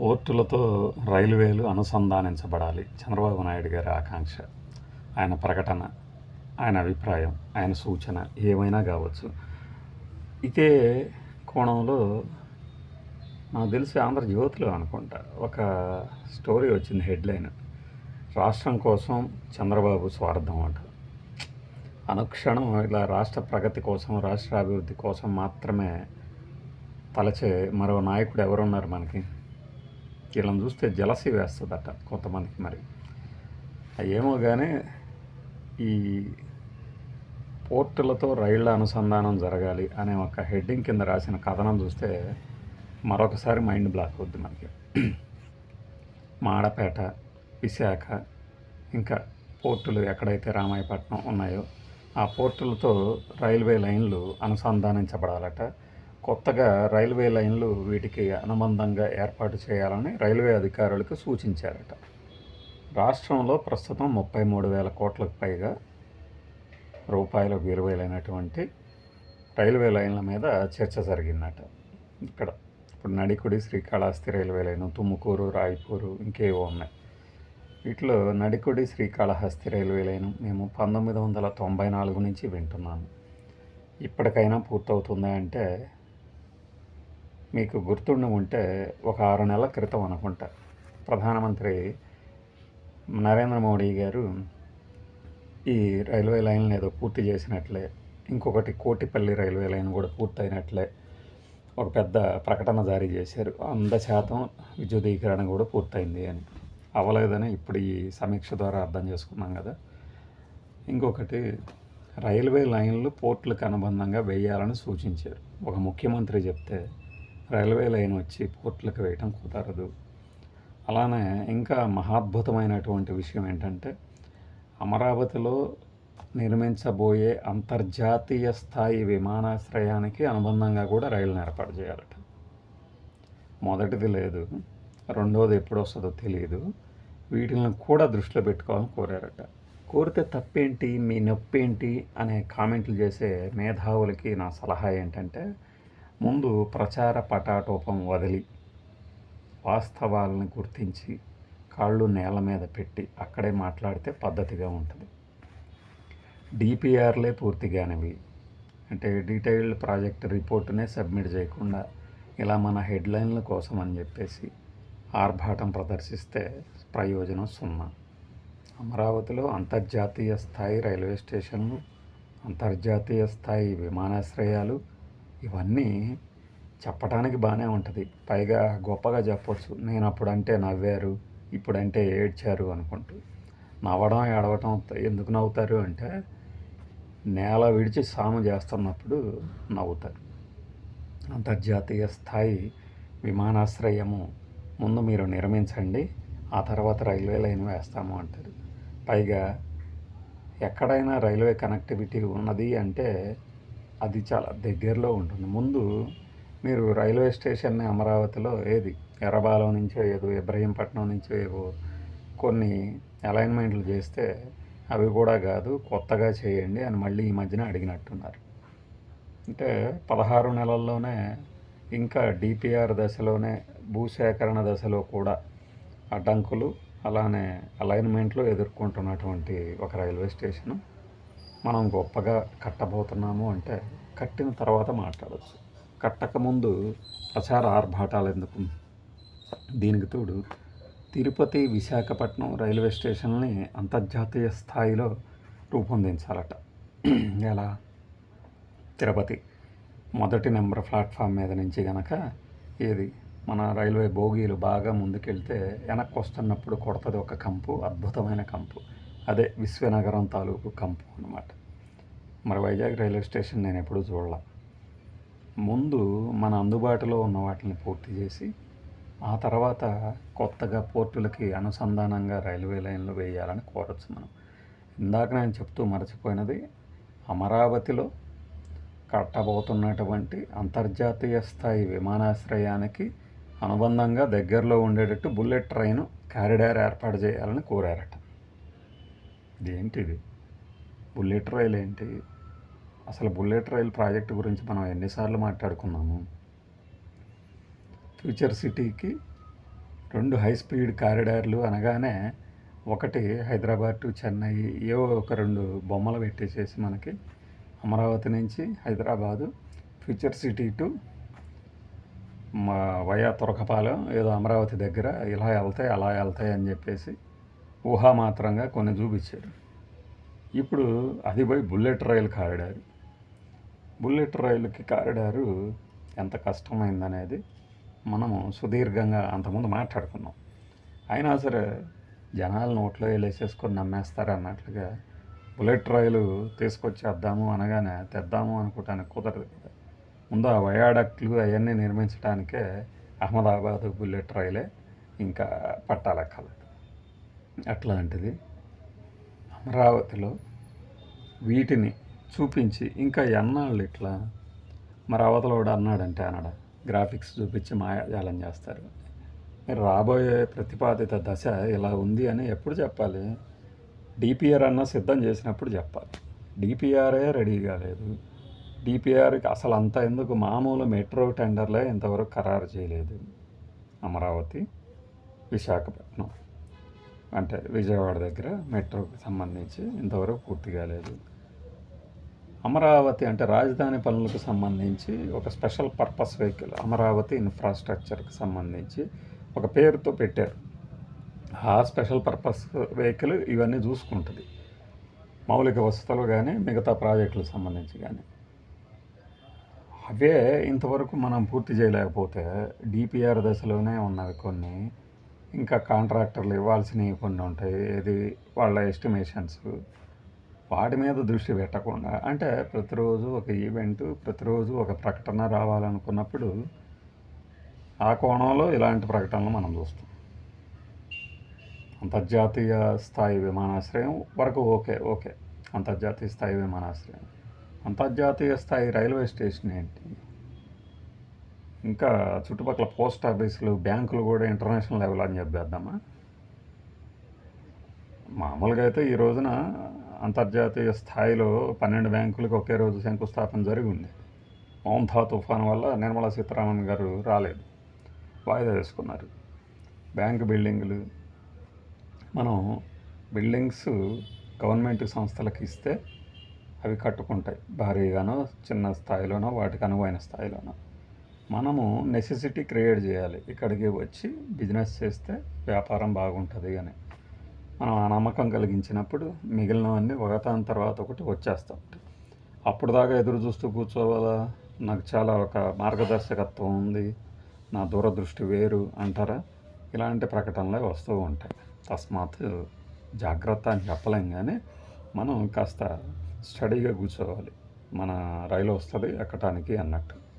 పోర్టులతో రైల్వేలు అనుసంధానించబడాలి. చంద్రబాబు నాయుడు గారి ఆకాంక్ష ఆయన ప్రకటన ఆయన అభిప్రాయం ఆయన సూచన ఏమైనా కావచ్చు. ఇదే కోణంలో నాకు తెలిసి ఆంధ్రజ్యోతిలో అనుకుంటా ఒక స్టోరీ వచ్చింది హెడ్లైన్. రాష్ట్రం కోసం చంద్రబాబు స్వార్థం అంట. అనుక్షణం ఇలా రాష్ట్ర ప్రగతి కోసం రాష్ట్ర అభివృద్ధి కోసం మాత్రమే తలచే మరో నాయకుడు ఎవరున్నారు మనకి? వీళ్ళని చూస్తే జలసి వేస్తుందట కొంతమందికి మరి. ఏమో కానీ ఈ పోర్టులతో రైళ్ళ అనుసంధానం జరగాలి అనే ఒక హెడ్డింగ్ కింద రాసిన కథనం చూస్తే మరొకసారి మైండ్ బ్లాక్ అవుద్ది మనకి. మాడపేట విశాఖ ఇంకా పోర్టులు ఎక్కడైతే రామాయపట్నం ఉన్నాయో ఆ పోర్టులతో రైల్వే లైన్లు అనుసంధానించబడాలట. కొత్తగా రైల్వే లైన్లు వీటికి అనుబంధంగా ఏర్పాటు చేయాలని రైల్వే అధికారులకు సూచించారట. రాష్ట్రంలో ప్రస్తుతం ముప్పై మూడు వేల కోట్లకు పైగా రూపాయల విలువైనటువంటి రైల్వే లైన్ల మీద చర్చ జరిగిందట. ఇక్కడ ఇప్పుడు నడికుడి శ్రీకాళహస్తి రైల్వే లైను తుమ్ముకూరు రాయపూరు ఇంకేవో ఉన్నాయి. వీటిలో నడికుడి శ్రీకాళహస్తి రైల్వే లైను మేము పంతొమ్మిది వందల తొంభై నాలుగు నుంచి వింటున్నాను ఇప్పటికైనా పూర్తవుతుందా అంటే మీకు గుర్తుండి ఉంటే ఒక ఆరు నెలల క్రితం అనుకుంటా. ప్రధానమంత్రి నరేంద్ర మోడీ గారు ఈ రైల్వే లైన్లు ఏదో పూర్తి చేసినట్లే ఇంకొకటి కోటిపల్లి రైల్వే లైన్ కూడా పూర్తయినట్లే ఒక పెద్ద ప్రకటన జారీ చేశారు. వంద శాతం విద్యుదీకరణ కూడా పూర్తయింది అని. అవ్వలేదని ఇప్పుడు ఈ సమీక్ష ద్వారా అర్థం చేసుకున్నాం కదా. ఇంకొకటి రైల్వే లైన్లు పోర్టులకు అనుబంధంగా వేయాలని సూచించారు. ఒక ముఖ్యమంత్రి చెప్తే రైల్వే లైన్ వచ్చి పోర్టులకు వేయటం కుదరదు. అలానే ఇంకా మహాద్భుతమైనటువంటి విషయం ఏంటంటే అమరావతిలో నిర్మించబోయే అంతర్జాతీయ స్థాయి విమానాశ్రయానికి అనుబంధంగా కూడా రైలు ఏర్పాటు చేయాలట. మొదటిది లేదు రెండోది ఎప్పుడు వస్తుందో తెలియదు వీటిని కూడా దృష్టిలో పెట్టుకోవాలని కోరారట. కోరితే తప్పేంటి మీ నొప్పేంటి అనే కామెంట్లు చేసే మేధావులకి నా సలహా ఏంటంటే ముందు ప్రచార పటాటోపం వదిలి వాస్తవాలను గుర్తించి కాళ్ళు నేల మీద పెట్టి అక్కడే మాట్లాడితే పద్ధతిగా ఉంటుంది. డిపిఆర్లే పూర్తిగానివి. అంటే డీటెయిల్డ్ ప్రాజెక్ట్ రిపోర్టునే సబ్మిట్ చేయకుండా ఇలా మన హెడ్లైన్ల కోసం అని చెప్పేసి ఆర్భాటం ప్రదర్శిస్తే ప్రయోజనం సున్నా. అమరావతిలో అంతర్జాతీయ స్థాయి రైల్వే స్టేషన్లు అంతర్జాతీయ స్థాయి విమానాశ్రయాలు ఇవన్నీ చెప్పడానికి బాగానే ఉంటుంది. పైగా గొప్పగా చెప్పొచ్చు. నేను అప్పుడంటే నవ్వారు ఇప్పుడంటే ఏడ్చారు అనుకుంటూ. నవ్వడం ఏడవటం ఎందుకు నవ్వుతారు అంటే నేల విడిచి సాము చేస్తున్నప్పుడు నవ్వుతారు. అంతర్జాతీయ స్థాయి విమానాశ్రయము ముందు మీరు నిర్మించండి ఆ తర్వాత రైల్వే లైన్ వేస్తాము అంటారు. పైగా ఎక్కడైనా రైల్వే కనెక్టివిటీ ఉన్నది అంటే అది చాలా దగ్గరలో ఉంటుంది. ముందు మీరు రైల్వే స్టేషన్ని అమరావతిలో ఏది? ఎర్రబాలో నుంచో ఏదో ఇబ్రహీంపట్నం నుంచో ఏవో కొన్ని అలైన్మెంట్లు చేస్తే అవి కూడా కాదు కొత్తగా చేయండి అని మళ్ళీ ఈ మధ్యన అడిగినట్టున్నారు. అంటే పదహారు నెలల్లోనే ఇంకా డిపిఆర్ దశలోనే భూసేకరణ దశలో కూడా అడ్డంకులు అలానే అలైన్మెంట్లు ఎదుర్కొంటున్నటువంటి ఒక రైల్వే స్టేషను. మనం గొప్పగా కట్టబోతున్నాము అంటే కట్టిన తర్వాత మాట్లాడచ్చు. కట్టకముందు ప్రచార ఆర్భాటాలు ఎందుకు? దీనికి తోడు తిరుపతి విశాఖపట్నం రైల్వే స్టేషన్ని అంతర్జాతీయ స్థాయిలో రూపొందించాలట. ఎలా? తిరుపతి మొదటి నెంబర్ ప్లాట్ఫామ్ మీద నుంచి గనక ఏది? మన రైల్వే బోగీలు బాగా ముందుకెళ్తే వెనక్కి వస్తున్నప్పుడు కొడుతుంది ఒక కంపు అద్భుతమైన కంపు. అదే విశ్వనగరం తాలూకు కంపు అనమాట మరి వైజాగ్ రైల్వే స్టేషన్ నేను ఎప్పుడూ చూడలే. ముందు మన అందుబాటులో ఉన్న వాటిని పూర్తి చేసి ఆ తర్వాత కొత్తగా పోర్టులకి అనుసంధానంగా రైల్వే లైన్లు వేయాలని కోరచ్చు మనం. ఇందాక నేను చెప్తూ మర్చిపోయినది అమరావతిలో కట్టబోతున్నటువంటి అంతర్జాతీయ స్థాయి విమానాశ్రయానికి అనుబంధంగా దగ్గరలో ఉండేటట్టు బుల్లెట్ ట్రైన్ కారిడార్ ఏర్పాటు చేయాలని కోరారట. ఇదేంటిది? బుల్లెట్ రైల్ ఏంటి? అసలు బుల్లెట్ రైల్ ప్రాజెక్టు గురించి మనం ఎన్నిసార్లు మాట్లాడుకున్నాము? ఫ్యూచర్ సిటీకి రెండు హై స్పీడ్ కారిడార్లు అనగానే ఒకటి హైదరాబాద్ టు చెన్నై ఏవో ఒక రెండు బొమ్మలు పెట్టేసేసి మనకి అమరావతి నుంచి హైదరాబాదు ఫ్యూచర్ సిటీ టు మా వయా తురకపాలెం ఏదో అమరావతి దగ్గర ఇలా వెళ్తాయి అలా వెళ్తాయి అని చెప్పేసి ఊహామాత్రంగా కొన్ని చూపించారు. ఇప్పుడు అది పోయి బుల్లెట్ రైలు కారిడారు. బుల్లెట్ రైలుకి కారిడారు ఎంత కష్టమైందనేది మనము సుదీర్ఘంగా అంతకుముందు మాట్లాడుకున్నాం. అయినా సరే జనాలు నోట్లో వేసేసుకొని నమ్మేస్తారు అన్నట్లుగా బుల్లెట్ రైలు తీసుకొచ్చేద్దాము అనగానే తెద్దాము అనుకోవటానికి కుదరదు కదా. ముందు ఆ వయాడక్ట్లు అవన్నీ నిర్మించడానికే అహ్మదాబాద్ బుల్లెట్ రైలే ఇంకా పట్టాలెక్కలేదు అట్లాంటిది అమరావతిలో వీటిని చూపించి ఇంకా ఎన్నాళ్ళు ఇట్లా మరి అవతల వాడు అన్నాడంటే అనడ గ్రాఫిక్స్ చూపించి మాయాజాలం చేస్తారు. మీరు రాబోయే ప్రతిపాదిత దశ ఇలా ఉంది అని ఎప్పుడు చెప్పాలి? డిపిఆర్ అన్న సిద్ధం చేసినప్పుడు చెప్పాలి. డిపిఆర్ఏ రెడీ కాలేదు డిపిఆర్కి అసలు అంత ఎందుకు? మామూలు మెట్రో టెండర్లే ఇంతవరకు ఖరారు చేయలేదు అమరావతి విశాఖపట్నం. అంటే విజయవాడ దగ్గర మెట్రోకి సంబంధించి ఇంతవరకు పూర్తి కాలేదు. అమరావతి అంటే రాజధాని పనులకు సంబంధించి ఒక స్పెషల్ పర్పస్ వెహికల్ అమరావతి ఇన్ఫ్రాస్ట్రక్చర్కి సంబంధించి ఒక పేరుతో పెట్టారు. ఆ స్పెషల్ పర్పస్ వెహికల్ ఇవన్నీ చూసుకుంటుంది. మౌలిక వసతులు కానీ మిగతా ప్రాజెక్టులకు సంబంధించి కానీ అవే ఇంతవరకు మనం పూర్తి చేయలేకపోతే డిపిఆర్ దశలోనే ఉన్నవి కొన్ని. ఇంకా కాంట్రాక్టర్లు ఇవ్వాల్సినవి కొన్ని ఉంటాయి. ఇది వాళ్ళ ఎస్టిమేషన్స్. వాటి మీద దృష్టి పెట్టకుండా అంటే ప్రతిరోజు ఒక ఈవెంట్ ప్రతిరోజు ఒక ప్రకటన రావాలనుకున్నప్పుడు ఆ కోణంలో ఇలాంటి ప్రకటనలు మనం చూస్తాం. అంతర్జాతీయ స్థాయి విమానాశ్రయం వరకు ఓకే ఓకే. అంతర్జాతీయ స్థాయి విమానాశ్రయం. అంతర్జాతీయ స్థాయి రైల్వే స్టేషన్ ఏంటి? ఇంకా చుట్టుపక్కల పోస్ట్ ఆఫీసులు బ్యాంకులు కూడా ఇంటర్నేషనల్ లెవెల్ అని చెప్పేద్దామా? మామూలుగా అయితే ఈ రోజున అంతర్జాతీయ స్థాయిలో పన్నెండు బ్యాంకులకు ఒకే రోజు శంకుస్థాపన జరిగి ఉంది మౌంథా తుఫాన్ వల్ల నిర్మలా సీతారామన్ గారు రాలేదు. వాయిదా వేసుకున్నారు. బ్యాంక్ బిల్డింగ్లు మనం బిల్డింగ్స్ గవర్నమెంట్ సంస్థలకు ఇస్తే అవి కట్టుకుంటాయి. భారీగానో చిన్న స్థాయిలోనో వాటికి అనువైన స్థాయిలోనో. మనము నెసెసిటీ క్రియేట్ చేయాలి. ఇక్కడికి వచ్చి బిజినెస్ చేస్తే వ్యాపారం బాగుంటుంది అని. మనం ఆ నమ్మకం కలిగించినప్పుడు మిగిలినవన్నీ ఒకదాని తర్వాత ఒకటి వచ్చేస్తాం అప్పుడు. దాకా ఎదురు చూస్తూ కూర్చోవాలా? నాకు చాలా ఒక మార్గదర్శకత్వం ఉంది. నా దూరదృష్టి వేరు అంటారా? ఇలాంటి ప్రకటనలే వస్తూ ఉంటాయి. తస్మాత్ జాగ్రత్త అని చెప్పలేం కానీ మనం కాస్త స్టడీగా కూర్చోవాలి. మన రైలు వస్తుంది ఎక్కటానికి అన్నట్టు.